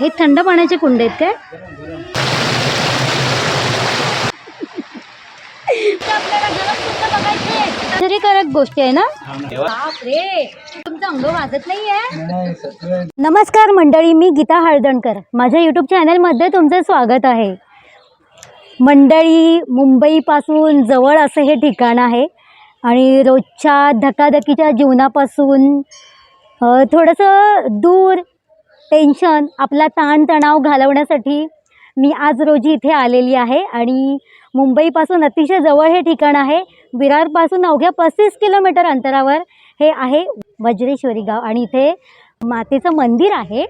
हे थंड पाण्याचे कुंड आहेत काय? आश्चर्यकारक गोष्टी आहे ना? तुमचं अंग वाजत नाहीये? नमस्कार मंडळी मी गीता हळदणकर. माझ्या यूट्यूब चॅनलमध्ये तुमचं स्वागत आहे. मंडळी मुंबईपासून जवळ असं हे ठिकाण आहे आणि रोजच्या धकाधकीच्या जीवनापासून थोडंसं दूर टेन्शन आपला ताणतणाव घालवण्यासाठी मी आज रोजी इथे आलेली आहे आणि मुंबईपासून अतिशय जवळ हे ठिकाण आहे. विरारपासून अवघ्या पस्तीस किलोमीटर अंतरावर हे आहे वज्रेश्वरी गाव आणि इथे मातेचं मंदिर आहे.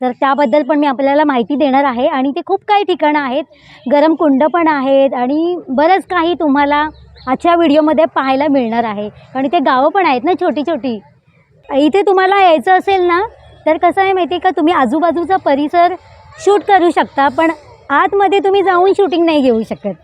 तर त्याबद्दल पण मी आपल्याला माहिती देणार आहे आणि ते खूप काही ठिकाणं आहेत. गरम कुंड पण आहेत आणि बरंच काही तुम्हाला आजच्या व्हिडिओमध्ये पाहायला मिळणार आहे. आणि ते गावं पण आहेत ना छोटी छोटी इथे तुम्हाला यायचं असेल ना तर कसं आहे माहिती आहे का? तुम्ही आजूबाजूचा परिसर शूट करू शकता पण आतमध्ये तुम्ही जाऊन शूटिंग नाही घेऊ शकत.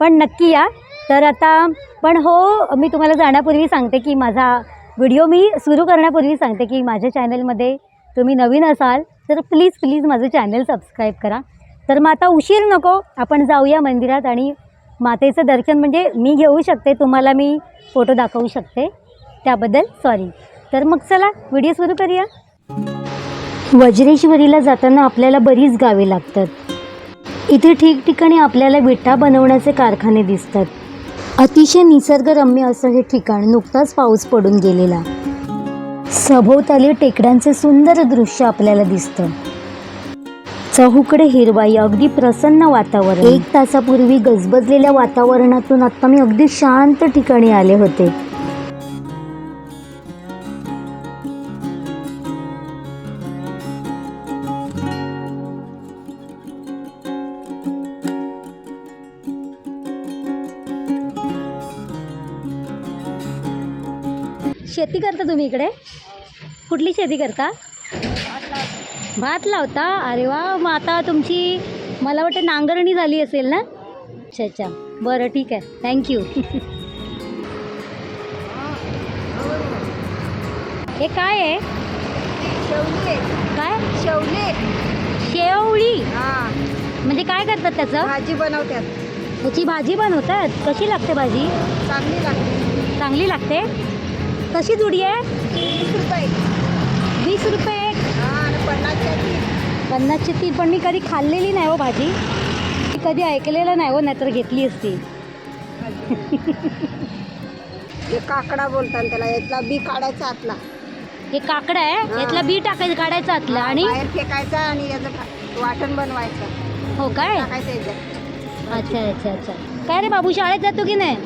पण नक्की या. तर आता पण हो मी तुम्हाला जाण्यापूर्वी सांगते की माझा व्हिडिओ मी सुरू करण्यापूर्वी सांगते की माझ्या चॅनलमध्ये तुम्ही नवीन असाल तर प्लीज प्लीज माझं चॅनल सबस्क्राईब करा. तर मग आता उशीर नको आपण जाऊया मंदिरात आणि मातेचं दर्शन म्हणजे मी घेऊ शकते तुम्हाला मी फोटो दाखवू शकते. त्याबद्दल सॉरी तर मग चला व्हिडिओ सुरू करूया. वज्रेश्वरीला जाताना आपल्याला बरीच गावे लागतात. इथे ठिकठिकाणी आपल्याला विटा बनवण्याचे कारखाने दिसतात. अतिशय निसर्गरम्य असं हे ठिकाण नुकताच पाऊस पडून गेलेला. सभोवताली टेकड्यांचे सुंदर दृश्य आपल्याला दिसतं. चहूकडे हिरवाई अगदी प्रसन्न वातावरण. एक तासापूर्वी गजबजलेल्या वातावरणातून आत्ता मी अगदी शांत ठिकाणी आले होते. शेती करता तुम्ही इकडे? कुठली शेती करता? भात लावता? अरे वा मग आता तुमची मला वाटतं नांगरणी झाली असेल ना? अच्छा अच्छा. बरं ठीक आहे. थँक्यू हे काय आहे? शेवले. काय? शेवले. शेवळी. हा. म्हणजे काय करतात त्याचं? भाजी बनवतात. त्याची भाजी बनवतात? कशी लागते भाजी? चांगली लागते. चांगली लागते? कशी जुडी आहे? वीस रुपये. वीस रुपये. एक हा पन्नासच्या तीन. पन्नासची ती पण मी कधी खाल्लेली नाही हो भाजी. मी कधी ऐकलेलं नाही हो नाहीतर घेतली असती. हे काकडा बोलतात त्याला यातला बी काढायचा आतला. हे काकडं आहे. यातला बी टाकायचं काढायचं आतलं आणि? बाहेर फेकायचा आणि याचं वाटण बनवायचं. हो काय? टाकायचं याच्यात. अच्छा अच्छा अच्छा. काय रे बाबू शाळेत जातो की नाही?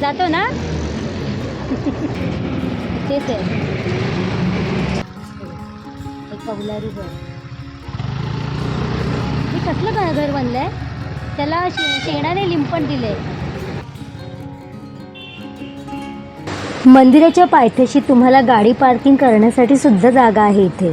जातो ना? तेच आहे. हे कौलारू घर. हे कसलं घर बनलं आहे त्याला शे शेणाने लिंपण दिले मंदिराच्या पायथ्याशी तुम्हाला गाडी पार्किंग करण्यासाठी सुद्धा जागा आहे इथे.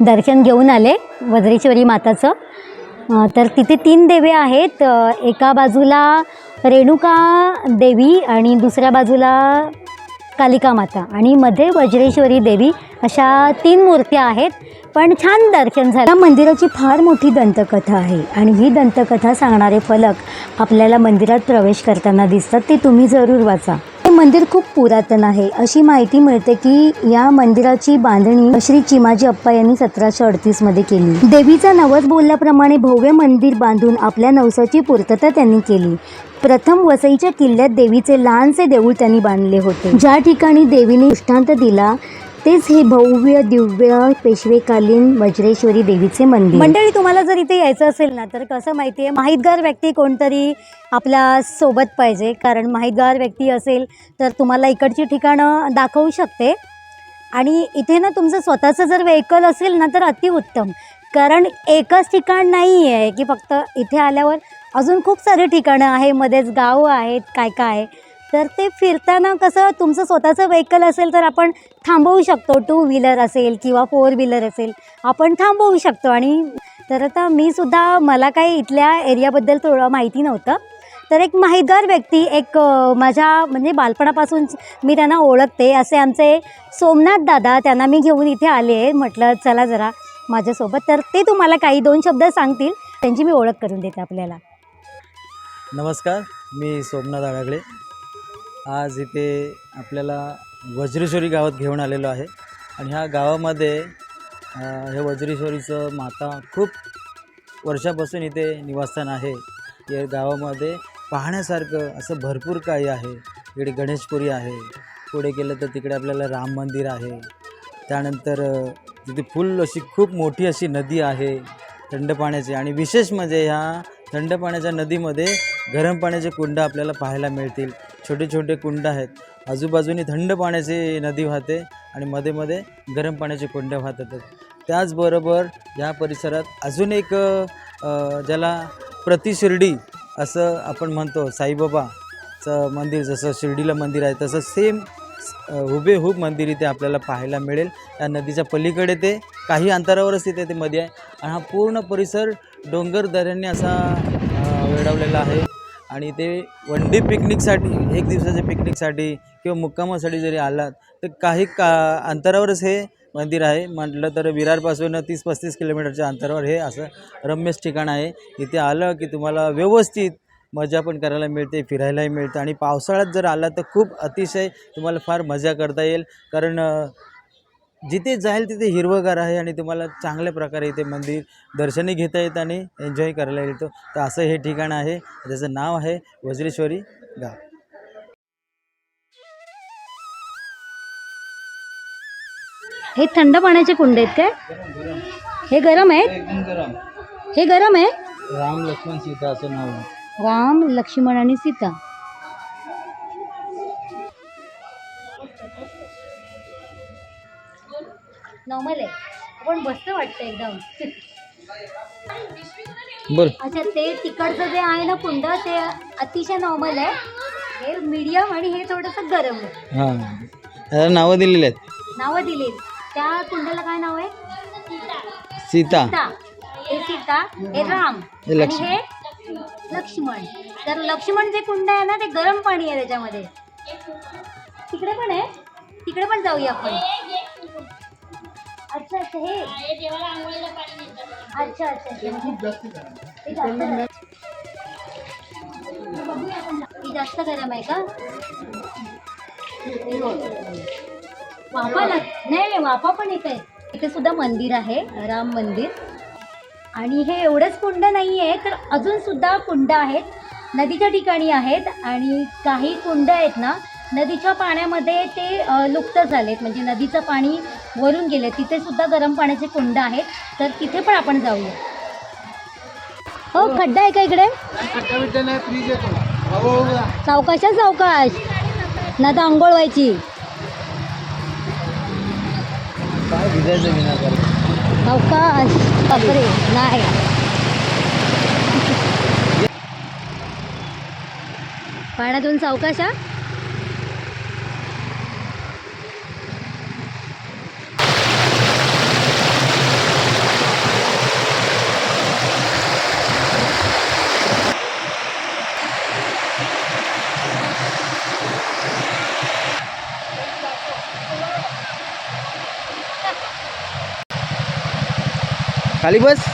दर्शन घेऊन आले वज्रेश्वरी माताचं. तर तिथे तीन देवे आहेत. एका बाजूला रेणुका देवी आणि दुसऱ्या बाजूला कालिका माता. आणि मध्ये वज्रेश्वरी देवी अशा तीन मूर्त्या आहेत. पण छान दर्शन झालं. मंदिराची फार मोठी दंतकथा आहे. आणि ही दंतकथा सांगणारे फलक आपल्याला मंदिरात प्रवेश करताना दिसतात. ते तुम्ही जरूर वाचा. मंदिर खूप पुरातन आहे. अशी माहिती मिळते की या मंदिराची बांधणी श्री चिमाजी अप्पा यांनी सतराशे अडतीसमध्ये केली. देवीचा नवस बोलल्याप्रमाणे भव्य मंदिर बांधून आपल्या नवसाची पूर्तता त्यांनी केली. प्रथम वसईच्या किल्ल्यात देवीचे लहानसे देऊळ त्यांनी बांधले होते. ज्या ठिकाणी देवीने दृष्टांत दिला तेच हे भव्य दिव्य पेशवेकालीन वज्रेश्वरी देवीचे मंदिर. मंडळी तुम्हाला जर इथे यायचं असेल ना तर कसं माहिती आहे माहितगार व्यक्ती कोणतरी आपल्यासोबत पाहिजे. कारण माहितगार व्यक्ती असेल तर तुम्हाला इकडची ठिकाणं दाखवू शकते. आणि इथे ना तुमचं स्वतःचं जर व्हेकल असेल ना तर अतिउत्तम. कारण एकच ठिकाण नाही आहे की फक्त इथे आल्यावर अजून खूप सारे ठिकाणं आहे. मध्येच गाव आहेत काय काय आहे. तर ते फिरताना कसं तुमचं स्वतःचं व्हेकल असेल तर आपण थांबवू शकतो. टू व्हीलर असेल किंवा फोर व्हीलर असेल आपण थांबवू शकतो. आणि तर आता मी सुद्धा मला काही इथल्या एरियाबद्दल थोडं माहिती नव्हतं. तर एक माहितगार व्यक्ती एक माझ्या म्हणजे बालपणापासून मी त्यांना ओळखते. असे आमचे सोमनाथ दादा त्यांना मी घेऊन इथे आले आहे. म्हटलं चला जरा माझ्यासोबत. तर ते तुम्हाला काही दोन शब्द सांगतील. त्यांची मी ओळख करून देते आपल्याला. नमस्कार मी सोमनाथ आडागळे आज इथे आपल्याला वज्रेश्वरी गावात घेऊन आलेलो आहे. आणि ह्या गावामध्ये हे वज्रेश्वरीचं माता खूप वर्षापासून इथे निवासस्थान आहे. या गावामध्ये पाहण्यासारखं असं भरपूर काही आहे. इकडे गणेशपुरी आहे. पुढे गेलं तर तिकडे आपल्याला राम मंदिर आहे. त्यानंतर तिथे फुल अशी खूप मोठी अशी नदी आहे थंड पाण्याची. आणि विशेष म्हणजे ह्या थंड पाण्याच्या नदीमध्ये गरम पाण्याचे कुंड आपल्याला पाहायला मिळतील. छोटे छोटे कुंड आहेत. आजूबाजूनी थंड पाण्याची नदी वाहते आणि मध्ये मध्ये गरम पाण्याचे कुंड वाहतात. त्याचबरोबर या परिसरात अजून एक ज्याला प्रतिशिर्डी असं आपण म्हणतो साईबाबाचं मंदिर जसं शिर्डीला मंदिर आहे तसं सेम हुबेहूब मंदिर इथे आपल्याला पाहायला मिळेल. त्या नदीच्या पलीकडे ते काही अंतरावरच तिथे ते मध्ये आहे. आणि हा पूर्ण परिसर डोंगर दऱ्यांनी असा वेढवलेला आहे. आणि ते वन डे पिकनिकसाठी एक दिवसाच्या पिकनिकसाठी किंवा मुक्कामासाठी जरी आलात तर काही का अंतरावरच हे मंदिर आहे. म्हटलं तर विरारपासून तीस पस्तीस किलोमीटरच्या अंतरावर हे असं रम्यच ठिकाण आहे. इथे आलं की तुम्हाला व्यवस्थित मजा पण करायला मिळते फिरायलाही मिळतं. आणि पावसाळ्यात जर आला तर खूप अतिशय तुम्हाला फार मजा करता येईल. कारण जिथे जाईल तिथे हिरवगार आहे आणि तुम्हाला चांगल्या प्रकारे इथे मंदिर दर्शनही घेता येतं आणि एन्जॉय करायला येतं. तर असं हे ठिकाण आहे. त्याचं नाव आहे वज्रेश्वरी गाव. हे थंड पाण्याचे कुंड आहेत काय? हे गरम आहेत गरम हे गरम आहे? राम लक्ष्मण सीता असं नाव आहे. राम लक्ष्मण आणि सीता. आहे. आपण बसतं वाटतं एकदम. बोल. अच्छा ते तिकडचं जे आहे ना कुंड ते अतिशय नॉर्मल आहे. हे मीडियम आणि हे थोडंसं गरम आहे. हां. नावं दिलेली आहेत. नावं दिली. त्या कुंडाला काय नाव आहे? सीता. सीता. हे सीता हे राम. आणि. हे लक्ष्मण. तर लक्ष्मण जे कुंड आहे ना ते गरम पाणी आहे त्याच्यामध्ये. तिकडे पण आहे. तिकडे पण जाऊया आपण. अच्छा अच्छा हे. अच्छा अच्छा अच्छा. हे जास्त गरम. हे जास्त गरम आहे का? वाफा लाग नाही नाही वाफा पण येत आहे इथे सुद्धा मंदिर आहे राम मंदिर. आणि हे एवढंच कुंड नाही आहे तर अजून सुद्धा कुंड आहेत. नदीच्या ठिकाणी आहेत आणि काही कुंड आहेत ना नदीच्या पाण्यामध्ये ते अ, लुप्त झालेत. म्हणजे नदीचं पाणी वरून गेले. तिथे सुद्धा गरम पाण्याचे कुंड आहेत. तर तिथे पण आपण जाऊया. हो खड्डा आहे का इकडे? सावकाशा सावकाश. ना तर आंघोळ व्हायची. सावकाश. बापरे नाही. पाण्यातून सावकाशा खाली बस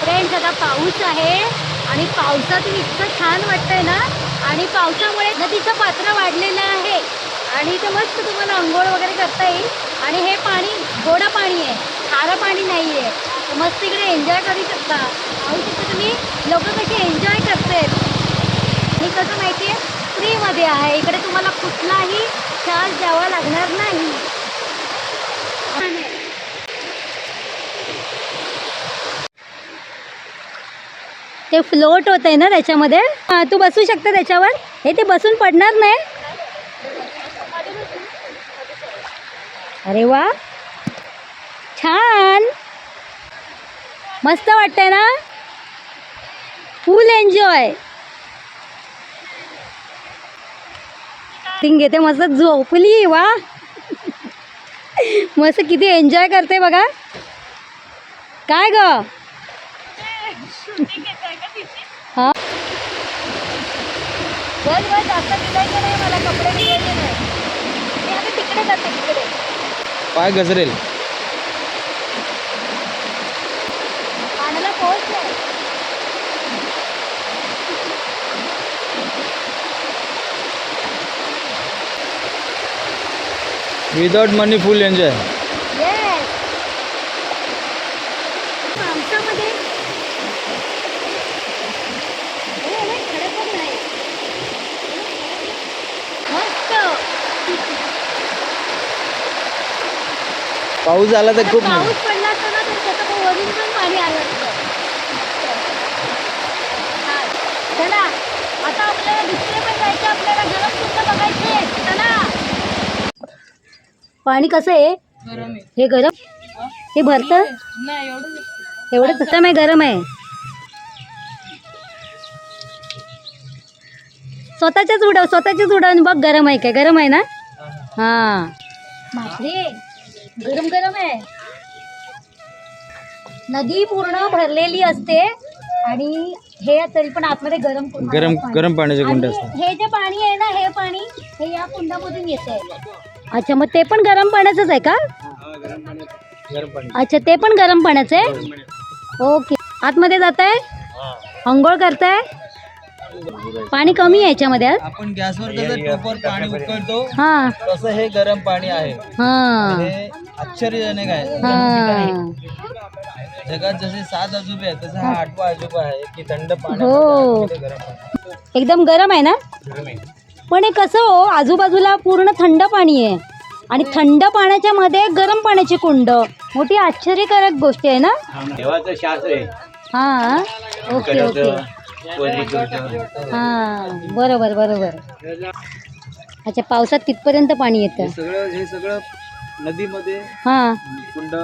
फ्रेंड्स आता पाऊस आहे आणि पावसातून इतकं छान वाटतंय ना? आणि पावसामुळे नदीचं पात्र वाढलेलं आहे. आणि इथं मस्त तुम्हाला आंघोळ वगैरे करता येईल. आणि हे पाणी गोडं पाणी आहे. खारं पाणी नाही आहे मस्त इकडे एन्जॉय करू शकता. पाहू शकता तुम्ही लोक कशी एन्जॉय करतायत मी कसं माहिती आहे फ्रीमध्ये आहे. इकडे तुम्हाला कुठलाही चार्ज द्यावा लागणार नाही. ते फ्लोट होत आहे ना त्याच्यामध्ये? हा, तू बसू शकता त्याच्यावर. हे ते बसून पडणार नाही. अरे वा. छान. मस्त वाटतंय ना? फुल एन्जॉय थिंग घेते मस्त झोपली वा. मस्त किती एन्जॉय करते बघा. काय ग? हा? बस बस जास्त निघायचं नाही मला कपडे निघायचे नाही. मी आता तिकडे जाते तिकडे. पाय गजरेल पाण्याला पोहोच नाही विदाउट मनी फुल एन्जॉय पाऊस आला तर खूप पाऊस पडला असता ना तर त्याचं पण वरून पण पाणी आलं असतं. हा. चला. आता आपल्याला दुसरे पण जायचं आपल्याला गरम सुद्धा बघायचे चला. पाणी कसं आहे? हे गरम? हे भरतं? एवढं तसं नाही गरम आहे. स्वतःच्याच उडव स्वतःच्याच उडवून बघ गरम आहे काय? गरम आहे ना? हा. बापरे. गरम गरम आहे. नदी पूर्ण भरलेली असते आणि हे तरी पण आतमध्ये गरम गरम पाणी. गरम पाण्याचे कुंड आणि असतात. हे जे पाणी आहे ना हे पाणी हे या कुंडामधून येते अच्छा मग ते पण गरम पाण्याचंच आहे का? गरम पाणी. अच्छा ते पण गरम पाण्याचं आहे? ओके. आतमध्ये जात आहे? आंघोळ करताय? पाणी कमी आहे याच्यामध्ये आज? आपण गॅसवर कसं टोपवर पाणी उकळतो हा. तसं हे गरम पाणी आहे. हा. हे आश्चर्यजनक आहे. हा. जगात जसे सात अजूबे आहेत तसं हा आठवा अजूबा आहे की थंड हो. गरम पाणी. एकदम गरम आहे ना? गरम आहे. पण हे कसं हो आजूबाजूला पूर्ण थंड पाणी आहे. आणि थंड पाण्याच्या मध्ये गरम पाण्याची कुंड मोठी आश्चर्यकारक गोष्ट आहे ना? देवाचं शास्त्र आहे. हा ओके ओके. हा बरोबर बरोबर. अच्छा पावसात तिथपर्यंत पाणी येतं. सगळं हे सगळं नदीमध्ये हा. कुंड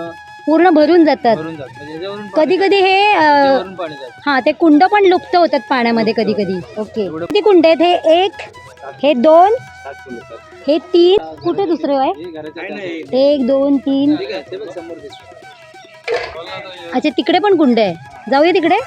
पूर्ण भरून जातात. भरून जात म्हणजे याच्यावरून कधी कधी हे अं, त्याच्यावरून पाणी जातं. हा ते कुंड पण लुप्त होतात पाण्यामध्ये कधी कधी. ओके. किती कुंड आहेत? हे एक हे दोन हे तीन कुठे दुसरं आहे? हे. एक दोन तीन. अच्छा तिकडे पण कुंड आहे. जाऊया तिकडे?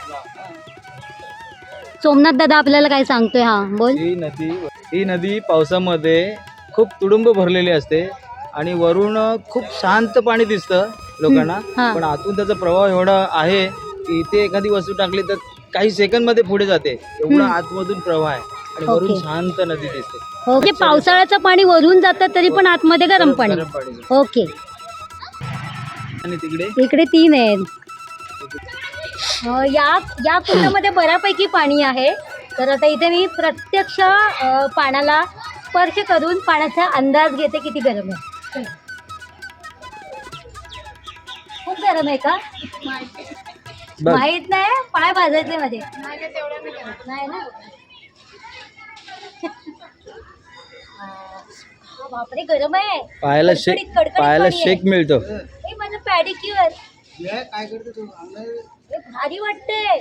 सोमनाथ दादा आपल्याला काय सांगतोय? हा बोल. ही नदी ही नदी पावसामध्ये खूप तुडुंब भरलेली असते आणि वरून खूप शांत पाणी दिसतं लोकांना. हा. पण आतून त्याचा प्रवाह एवढा आहे की इथे एखादी वस्तू टाकली तर काही सेकंदमध्ये पुढे जाते. एवढा आतमधून प्रवाह आहे. आणि वरून ओके. शांत नदी दिसते. ओके पावसाळ्याचं पाणी वरून जातं तरी पण आतमध्ये गरम पाणी. गरम पाणी. ओके. आणि तिकडे? इकडे तीन आहेत. अं, या या कुंडामध्ये बऱ्यापैकी पाणी आहे. तर आता इथे मी प्रत्यक्ष अं, पाण्याला स्पर्श करून पाण्याचा अंदाज घेते किती गरम आहे. खूप गरम आहे का? बघ. माहीत नाही पाय भाजायचे मध्ये. नाही ना? बापरे गरम आहे. पायाला शेक कडकडीत- कडकडीत पायाला पाणी आहे. शेक मिळतो. हे माझं पॅडिक्युअर काय करतो तू? हे भारी वाटतंय.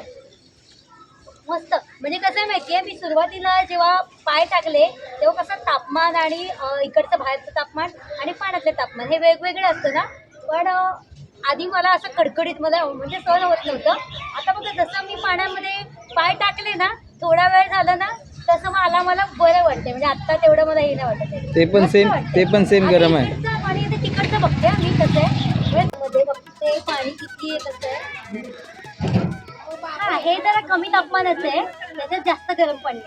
मस्त. म्हणजे कसं आहे माहितीये मी सुरुवातीला जेव्हा पाय टाकले तेव्हा कसं तापमान आणि अं, इकडचं बाहेरचं तापमान आणि पाण्यातलं तापमान हे वेगवेगळे असतं ना. पण अं, आधी मला असं कडकडीत मला म्हणजे सहन होत नव्हतं. आता बघा जसं मी पाण्यामध्ये पाय टाकले ना थोडा वेळ झाला ना तसं मला मला बरं वाटतंय. म्हणजे आत्ता तेवढं मला हे नाही वाटत. ते पण सेम. ते पण सेम गरम आहे. पाणी तिकडचं बघते हा मी कसं आहे. मध्ये बघते पाणी किती आहे कसं आहे. हा हे जरा कमी तापमानाचं आहे. त्याच्यात जास्त गरम पाणी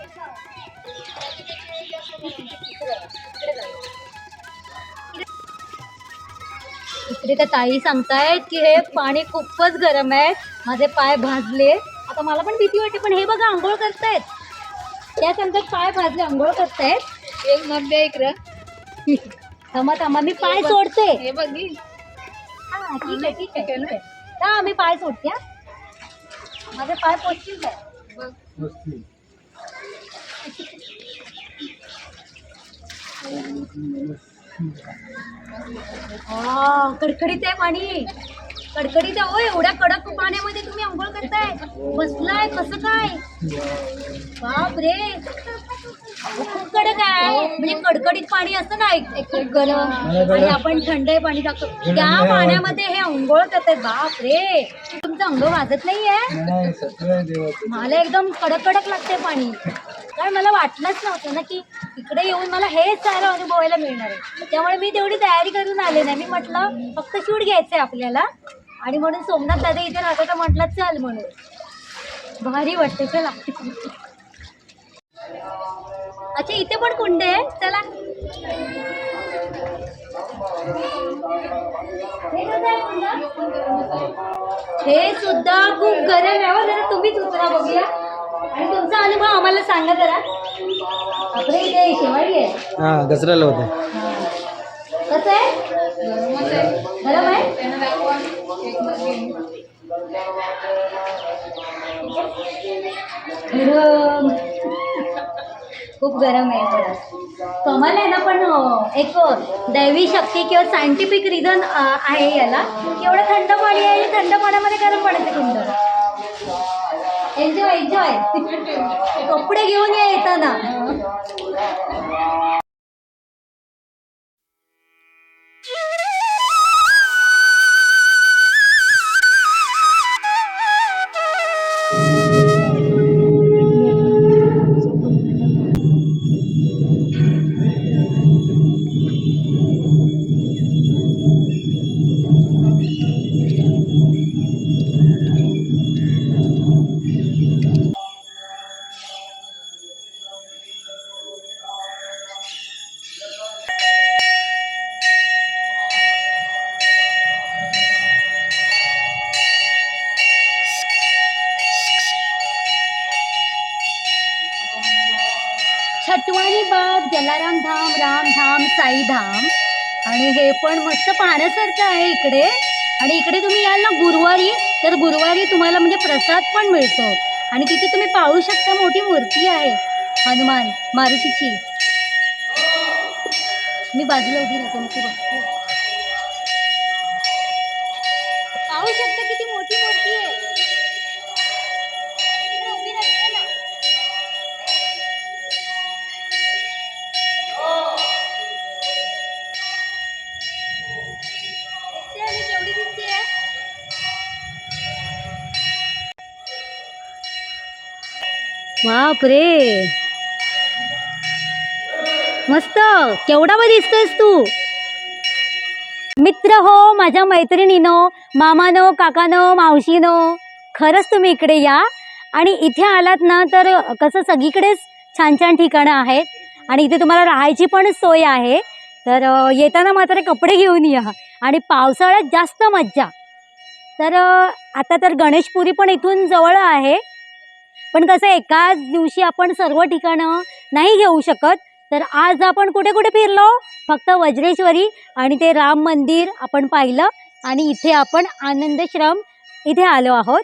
इकडे त्या ताई सांगतायत की हे पाणी खूपच गरम आहे. माझे पाय भाजले. आता मला पण भीती वाटते पण हे बघा आंघोळ करतायत. त्या सांगतात पाय भाजले आंघोळ करतायत एक मध्ये इकडं. थांबा थांबा मी पाय सोडते. हे बघी हा. ठीक आहे ठीक आहे. ठीक आहे हा मी पाय सोडते हा. माझे पाय पोचतील काय हा कडकडीत आहे पाणी. कडकडीत हो एवढ्या कडक पाण्यामध्ये तुम्ही करताय? बसलाय कसं काय? बाप रे. खूप कडक आहे. म्हणजे कडकडीत पाणी असतं ना एक एक गरम. आणि आपण थंड पाणी टाकतो. त्या पाण्यामध्ये हे अंघोळ करतात बाप रे. तुमचं अंग वाजत नाहीये? मला एकदम कडक कडक लागते पाणी. कारण मला वाटलंच नव्हतं ना की इकडे येऊन मला हेच सारं अनुभवायला मिळणार आहे. त्यामुळे मी तेवढी तयारी करून आले नाही. मी म्हटलं फक्त शूट घ्यायचं आहे आपल्याला. आणि म्हणून सोमनाथ दादा इथे राहतो तर म्हटलं चल म्हणून. भारी वाटते चला. अच्छा इथे पण कुंड आहे? चला. हे सुद्धा खूप गरम आहे हो. जरा तुम्हीच उतरा बघूया. आणि तुमचा अनुभव आम्हाला सांगा जरा. आपल्या इथे शेवाळी आहे. हां होतं. कसं आहे? गरम आहे? गरम खूप गरम आहे थोडं कमाल आहे ना पण एक दैवी शक्ती किंवा सायंटिफिक रिझन आहे याला. की एवढं थंड पाणी आहे थंड पाण्यामध्ये गरम पाण्याचं कुंड एन्जॉय एन्जॉय कपडे घेऊन या येताना. असं पाहण्यासारखं आहे इकडे. आणि इकडे तुम्ही याल ना गुरुवारी तर गुरुवारी तुम्हाला म्हणजे प्रसाद पण मिळतो. आणि तिथे तुम्ही पाहू शकता मोठी मूर्ती आहे हनुमान मारुतीची. मी बाजूला उभी राहते मग ती बघते. पाहू शकता किती मोठी मूर्ती आहे. बापरे. मस्त. केवढा बा दिसतोयस तू. मित्र हो माझ्या मैत्रिणीनो मामानो काकानो मावशीनो खरंच तुम्ही इकडे या. आणि इथे आलात ना तर कसं सगळीकडेच छान छान ठिकाणं आहेत. आणि इथे तुम्हाला राहायची पण सोय आहे. तर येताना मात्र कपडे घेऊन या. आणि पावसाळ्यात जास्त मज्जा. तर आता तर गणेशपुरी पण इथून जवळ आहे. पण कसं एकाच दिवशी आपण सर्व ठिकाणं नाही घेऊ शकत तर आज आपण कुठे कुठे फिरलो? फक्त वज्रेश्वरी आणि ते राम मंदिर आपण पाहिलं आणि इथे आपण आनंदश्रम इथे आलो आहोत.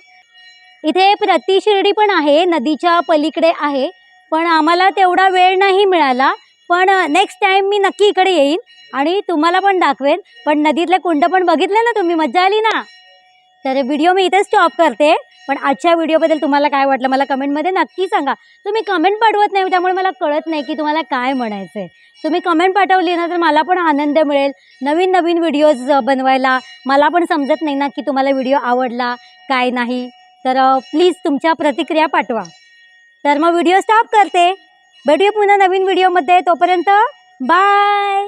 इथे प्रतिशिर्डी पण आहे नदीच्या पलीकडे आहे पण आम्हाला तेवढा वेळ नाही मिळाला पण नेक्स्ट टाईम मी नक्की इकडे येईन आणि तुम्हाला पण दाखवेन. पण नदीतले कुंड पण बघितले ना तुम्ही? मज्जा आली ना? तर व्हिडिओ मी इथेच स्टॉप करते. पण आजच्या व्हिडिओबद्दल तुम्हाला काय वाटलं मला कमेंटमध्ये नक्की सांगा. तुम्ही कमेंट पाठवत नाही त्यामुळे मला कळत नाही की तुम्हाला काय म्हणायचं आहे. तुम्ही कमेंट पाठवली ना तर मला पण आनंद मिळेल. नवीन नवीन व्हिडिओज बनवायला मला पण समजत नाही ना की तुम्हाला व्हिडिओ आवडला काय नाही. तर प्लीज तुमच्या प्रतिक्रिया पाठवा. तर मग व्हिडिओ स्टॉप करते. भेटूया पुन्हा नवीन व्हिडिओमध्ये तोपर्यंत बाय